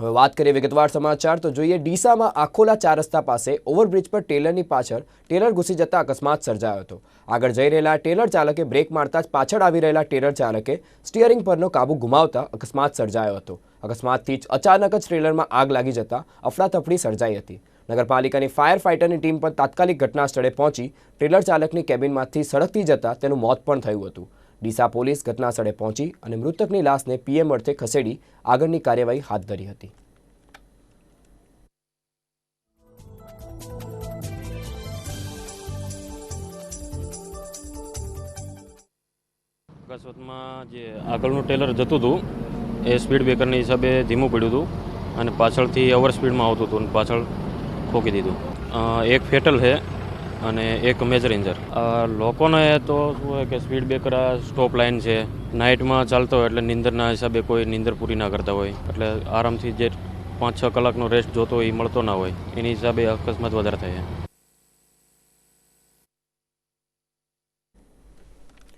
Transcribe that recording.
હવે વાત કરીએ વિગતવાર સમાચાર, તો જોઈએ ડીસામાં આખોલા ચાર રસ્તા પાસે ઓવરબ્રિજ પર ટેલરની પાછળ ટેલર ઘૂસી જતા અકસ્માત સર્જાયો હતો. આગળ જઈ રહેલા ટેલર ચાલકે બ્રેક મારતા જ પાછળ આવી રહેલા ટેલર ચાલકે સ્ટિયરિંગ પરનો કાબુ ગુમાવતા અકસ્માત સર્જાયો હતો. અકસ્માતથી જ અચાનક જ ટ્રેલરમાં આગ લાગી જતા અફડાતફડી સર્જાઈ હતી. નગરપાલિકાની ફાયર ફાઇટરની ટીમ પણ તાત્કાલિક ઘટના સ્થળે પહોંચી ટ્રેલર ચાલકની કેબિનમાંથી સળગતી જતા તેનું મોત પણ થયું હતું. ડીસા પોલીસ ઘટના સ્થળે પહોંચી અને મૃતકની લાશને પીએમ અર્થે ખસેડી આગળની કાર્યવાહી હાથ ધરી હતી. અકસ્માતમાં જે આગળનું ટેલર જતું હતું, એ સ્પીડ બ્રેકરની હિસાબે ધીમું પડ્યું હતું અને પાછળથી ઓવર સ્પીડમાં આવતું હતું અને પાછળ ઠોકી દીધું. એક ફેટલ છે અને એક મેજર ઇન્જર લોકોને તો શું હોય કે સ્પીડ બ્રેકર સ્ટોપ લાઇન છે. નાઇટમાં ચાલતો હોય એટલે નિંદરના હિસાબે કોઈ નિંદર પૂરી ના કરતા હોય. એટલે આરામથી જે પાંચ છ કલાકનો રેસ્ટ જોતો હોય એ મળતો ના હોય. એની હિસાબે અકસ્માત વધારે થાય છે.